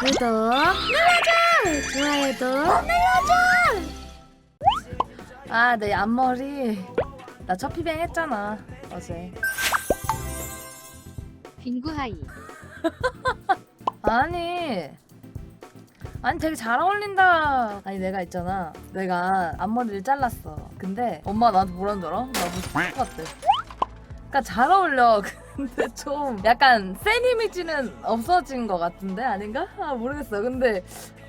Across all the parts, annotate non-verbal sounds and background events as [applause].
구독 눌러줘! 좋아요도 눌러줘! 아, 내 앞머리. 나 첫피뱅 했잖아, 어제. 빙구하이 [laughs] 아니. 아니 되게 잘 어울린다. 아니 내가 있잖아. 내가 앞머리를 잘랐어. 근데 엄마 나한테 뭐라는 줄 알아? 나 무슨 X 같대. 그러니까 잘 어울려. [laughs] 근데 좀 약간 센 이미지는 없어진 것 같은데 아닌가? 아 모르겠어. 근데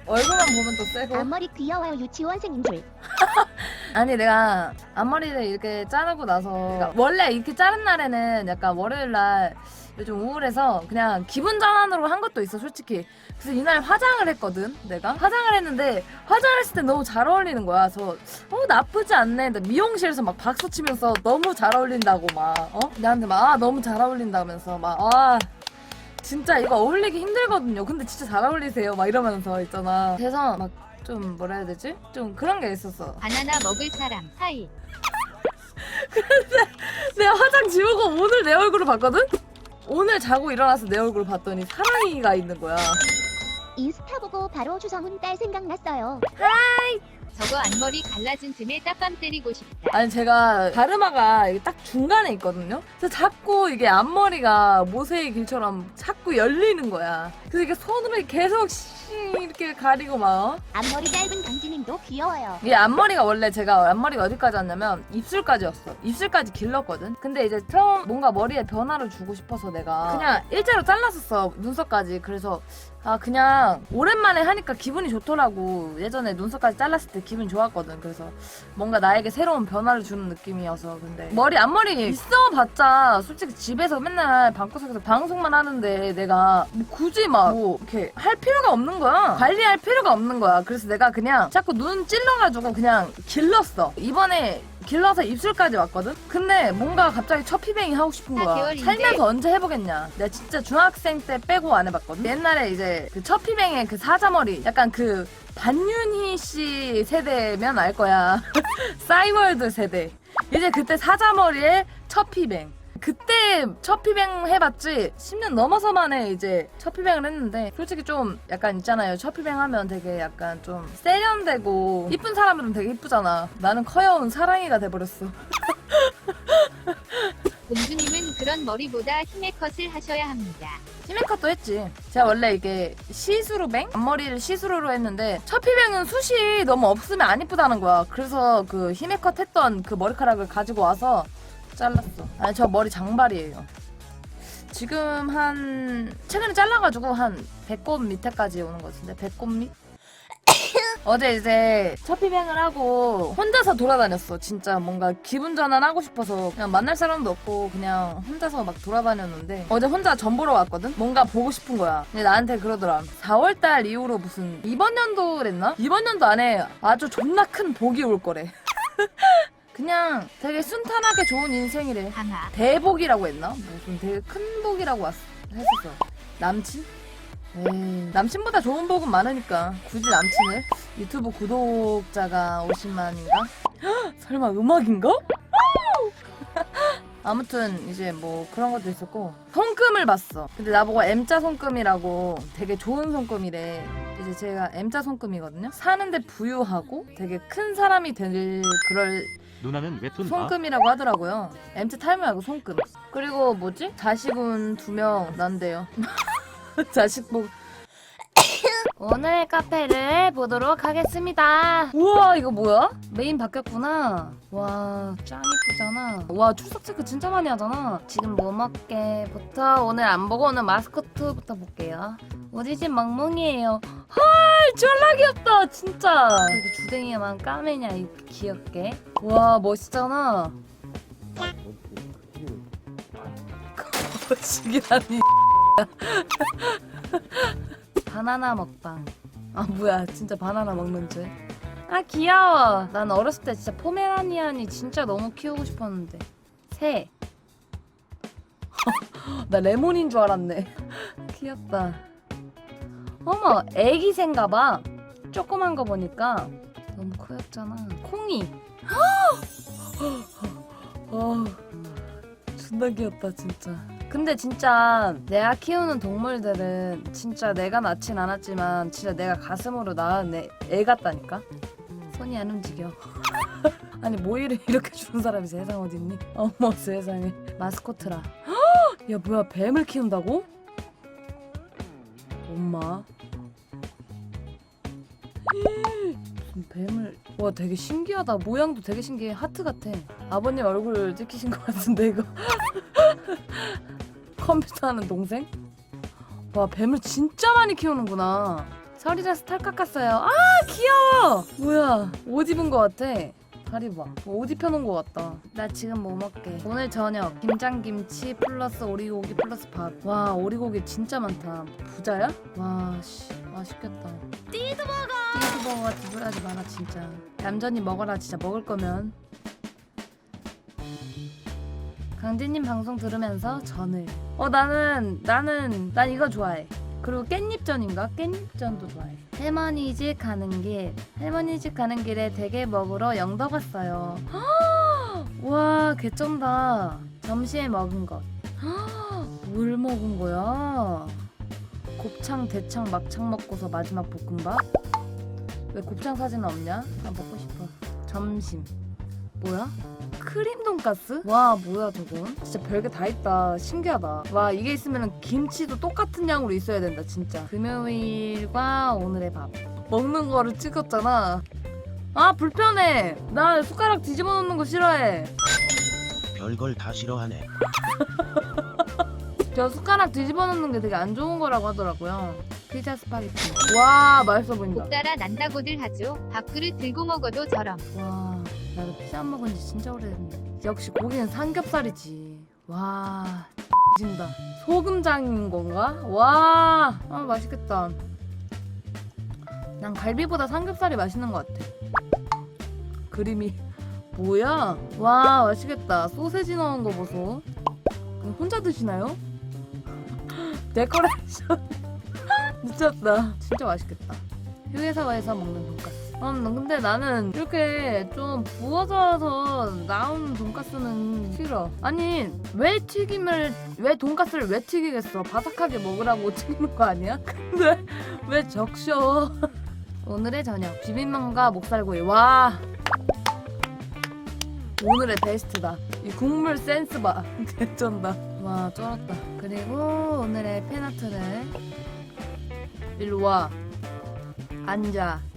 얼굴만 보면 또 세고. 앞머리 귀여워요 유치원생인 줄. [laughs] 아니 내가 앞머리를 이렇게 자르고 나서 그러니까 원래 이렇게 자른 날에는 약간 월요일 날좀 우울해서 그냥 기분 전환으로 한 것도 있어 솔직히 그래서 이날 화장을 했거든 내가 화장을 했는데 화장을 했을 때 너무 잘 어울리는 거야 그래서 어 나쁘지 않네 근데 미용실에서 막 박수 치면서 너무 잘 어울린다고 막 어? 나한테 막 아 너무 잘 어울린다면서 막아 진짜 이거 어울리기 힘들거든요 근데 진짜 잘 어울리세요 막 이러면서 있잖아 그래서 막 좀 뭐라 해야 되지? 좀 그런 게 있었어 바나나 먹을 사람 하이 [laughs] 내가 화장 지우고 오늘 내 얼굴을 봤거든? 오늘 자고 일어나서 내 얼굴을 봤더니 사랑이가 있는 거야. 인스타 보고 바로 주성훈 딸 생각났어요. 저거 앞머리 갈라진 틈에 따밤 때리고 싶다 아니 제가 가르마가 이게 딱 중간에 있거든요. 그래서 자꾸 이게 앞머리가 모세의 길처럼 자꾸 열리는 거야. 그래서 이게 손으로 계속 씨 이렇게 가리고 막. 어? 앞머리 짧은 강진님도 귀여워요. 이게 앞머리가 원래 제가 앞머리가 어디까지 왔냐면 입술까지였어. 입술까지 길렀거든. 근데 이제 처음 뭔가 머리에 변화를 주고 싶어서 내가 그냥 일자로 잘랐었어 눈썹까지. 그래서 아 그냥 오랜만에 하니까 기분이 좋더라고. 예전에 눈썹까지 잘랐을 때 기분이 좋았거든. 그래서 뭔가 나에게 새로운 변화를 주는 느낌이어서 근데 머리 앞머리 있어봤자. 솔직히 집에서 맨날 방구석에서 방송만 하는데 내가 뭐 굳이 막 뭐 이렇게 할 필요가 없는 거야. 관리할 필요가 없는 거야. 그래서 내가 그냥 자꾸 눈 찔러가지고 그냥 길렀어. 이번에 길러서 입술까지 왔거든? 근데 뭔가 갑자기 첫 피뱅이 하고 싶은 사 거야. 개월인데. 살면서 언제 해보겠냐. 내가 진짜 중학생 때 빼고 안 해봤거든? 옛날에 이제 그 첫 피뱅의 그 사자머리. 약간 그 반윤희 씨 세대면 알 거야. [laughs] 싸이월드 세대. 이제 그때 사자머리에 첫 피뱅. 그때 첫 피뱅 해봤지 10년 넘어서 만에 이제 첫 피뱅을 했는데 솔직히 좀 약간 있잖아요. 첫 피뱅 하면 되게 약간 좀 세련되고 이쁜 사람들은 되게 이쁘잖아. 나는 커여운 사랑이가 돼버렸어. [laughs] 공주님은 그런 머리보다 힘의 컷을 하셔야 합니다. 히메컷도 했지. 제가 원래 이게 시스루뱅? 앞머리를 시스루로 했는데 첫 피뱅은 숱이 너무 없으면 안 이쁘다는 거야. 그래서 그 히메컷 했던 그 머리카락을 가지고 와서 잘랐어 아니 저 머리 장발이에요 지금 한 최근에 잘라가지고 한 배꼽 밑에까지 오는 것 같은데 배꼽 밑? [coughs] 어제 이제 첫 피뱅을 하고 혼자서 돌아다녔어 진짜 뭔가 기분 전환하고 싶어서 그냥 만날 사람도 없고 그냥 혼자서 막 돌아다녔는데 어제 혼자 전 보러 왔거든? 뭔가 보고 싶은 거야 근데 나한테 그러더라 4월달 이후로 무슨 이번 연도랬나? 이번 연도 안에 아주 존나 큰 복이 올 거래 [laughs] 그냥 되게 순탄하게 좋은 인생이래 강아 대복이라고 했나? 무슨 되게 큰 복이라고 왔, 했었어. 남친? 에이, 남친보다 좋은 복은 많으니까 굳이 남친을 유튜브 구독자가 50만인가? [gasps] 설마 음악인가? [laughs] 아무튼 이제 뭐 그런 것도 있었고 손금을 봤어. 근데 나보고 M자 손금이라고 되게 좋은 손금이래. 이제 제가 M자 손금이거든요. 사는데 부유하고 되게 큰 사람이 될 그럴 누나는 웹툰 봐? 손금이라고 하더라고요. MT 탈모 말고 손금. 그리고 뭐지? 자식은 두 명 난대요. [laughs] 자식 뭐 오늘 카페를 보도록 하겠습니다. 우와 이거 뭐야? 메인 바뀌었구나. 와 짱 이쁘잖아. 와 출석 체크 진짜 많이 하잖아. 지금 뭐 먹게부터 오늘 안 보고 오늘 마스코트부터 볼게요. 우리 집 멍멍이에요. 헐 졸라 귀엽다 진짜. 이거 주댕이에만 까매냐 이 귀엽게. 와 멋있잖아. [laughs] 거시기라니. [laughs] 바나나 먹방. 아 뭐야 진짜 바나나 먹는 줄. 아 귀여워. 난 어렸을 때 진짜 포메라니안이 진짜 너무 키우고 싶었는데. 새. [laughs] 나 레몬인 줄 알았네. [laughs] 귀엽다. 어머 애기 새인가 봐. 조그만 거 보니까 너무 커였잖아. 콩이. 어, [gasps] 존나 귀엽다 진짜. 근데 진짜 내가 키우는 동물들은 진짜 내가 낳진 않았지만 진짜 내가 가슴으로 낳은 애, 애 같다니까? 손이 안 움직여. [laughs] 아니 모이를 [laughs] 이렇게 주는 사람이 세상 어딨니? 어머 세상에. 마스코트라. [gasps] 야 뭐야 뱀을 키운다고? 엄마. [gasps] 뱀을. 와 되게 신기하다. 모양도 되게 신기해. 하트 같아. 아버님 얼굴 찍히신 것 같은데 이거 [laughs] 컴퓨터 하는 동생? 와 뱀을 진짜 많이 키우는구나. 서리라스 탈 깎았어요. 아 귀여워! 뭐야 옷 입은 것 같아. 다리 봐옷 입혀놓은 것 같다. 나 지금 뭐 먹게. 오늘 저녁 김장김치 플러스 오리고기 플러스 밥와 오리고기 진짜 많다. 부자야? 와씨 맛있겠다. 띠드 먹어! 띠드 먹어가 두부하지 마라 진짜. 얌전히 먹어라 진짜. 먹을 거면 강진님 방송 들으면서 전을. 어 나는 나는 난 이거 좋아해. 그리고 깻잎전인가? 깻잎전도 좋아해. 할머니 집 가는 길. 할머니 집 가는 길에 대게 먹으러 영덕 갔어요. [gasps] 와 개쩐다. 점심에 먹은 것 뭘 [gasps] 먹은 거야? 곱창 대창 막창 먹고서 마지막 볶음밥? 왜 곱창 사진은 없냐? 아 먹고 싶어. 점심. 뭐야 크림 돈가스? 와 뭐야 저건? 진짜 별게 다 있다. 신기하다. 와 이게 있으면 김치도 똑같은 양으로 있어야 된다 진짜. 금요일과 오늘의 밥. 먹는 거를 찍었잖아. 아 불편해. 나 숟가락 뒤집어 놓는 거 싫어해. 별걸 다 싫어하네. [laughs] 저 숟가락 뒤집어 놓는 게 되게 안 좋은 거라고 하더라고요. 피자 스파게티. 와 맛있어 보인다. 목 따라 난다고들 하죠. 밥그릇 들고 먹어도 저럼. 와 나도 피자 안 먹은 지 진짜 오래됐네 역시 고기는 삼겹살이지. 와 진다. 소금장인 건가? 와 아, 맛있겠다. 난 갈비보다 삼겹살이 맛있는 것 같아. 그림이. 뭐야? 와 맛있겠다. 소세지 넣은 거 보소. 혼자 드시나요? [laughs] 데코레이션. [laughs] 미쳤다. 진짜 맛있겠다. 휴게소에서 먹는 돈까스 음, 근데 나는 이렇게 좀 부어져서 나오는 돈가스는 싫어. 아니, 왜 튀김을, 왜 돈가스를 왜 튀기겠어? 바삭하게 먹으라고 [laughs] 튀기는 거 아니야? 근데 왜 적셔? [laughs] 오늘의 저녁, 비빔면과 목살구이. 와! 오늘의 베스트다. 이 국물 센스 봐. [laughs] 개쩐다. 와, 쩔었다. 그리고 오늘의 페나트를 일로 와. 앉아.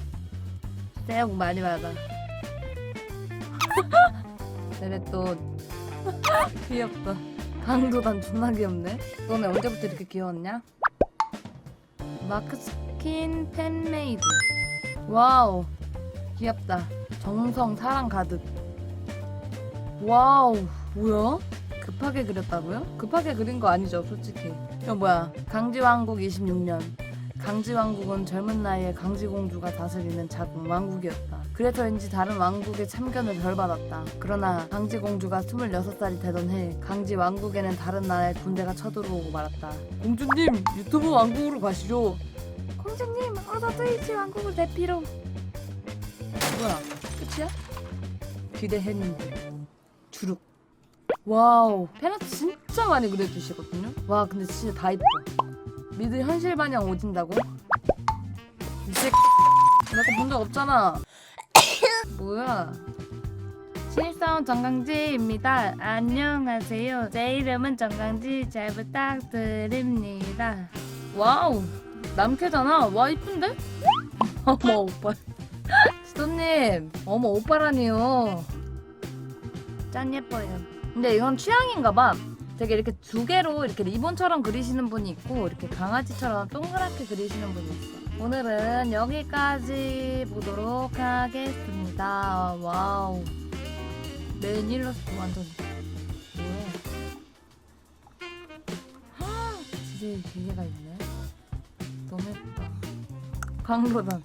새해 복 많이 받아. [laughs] 세뱃돈. [laughs] 귀엽다. 강도단 존나 귀엽네. 너네 언제부터 이렇게 귀여웠냐? 마크스킨 팬메이드. 와우. 귀엽다. 정성 사랑 가득. 와우. 뭐야? 급하게 그렸다고요? 급하게 그린 거 아니죠, 솔직히. 이거 뭐야? 강지왕국 26년. 강지 왕국은 젊은 나이에 강지 공주가 다스리는 작은 왕국이었다. 그래서인지 다른 왕국의 참견을 덜 받았다. 그러나 강지 공주가 26살이 되던 해 강지 왕국에는 다른 나라의 군대가 쳐들어오고 말았다. 공주님 유튜브 왕국으로 가시죠. 공주님 어서 트위치 왕국을 대피로. 뭐야 끝이야? 기대했는데 주룩. 와우 페나트 진짜 많이 그려주시거든요. 와 근데 진짜 다 이뻐. 미드 현실 반영 오진다고? 이 새끼. 내가 본적 없잖아. [coughs] 뭐야? 신입사원 정강지입니다. 안녕하세요. 제 이름은 정강지. 잘 부탁드립니다. 와우. 남캐잖아. 와 이쁜데? [laughs] 어머 오빠. [laughs] 지도님. 어머 오빠라니요. 짠 예뻐요. 근데 이건 취향인가 봐 되게 이렇게 두 개로 이렇게 리본처럼 그리시는 분이 있고 이렇게 강아지처럼 동그랗게 그리시는 분이 있어. 오늘은 여기까지 보도록 하겠습니다. 와우. 맨 일러스트 완전 뭐야? 헉, 진짜 기계가 있네. 너무 예쁘다. 광고단.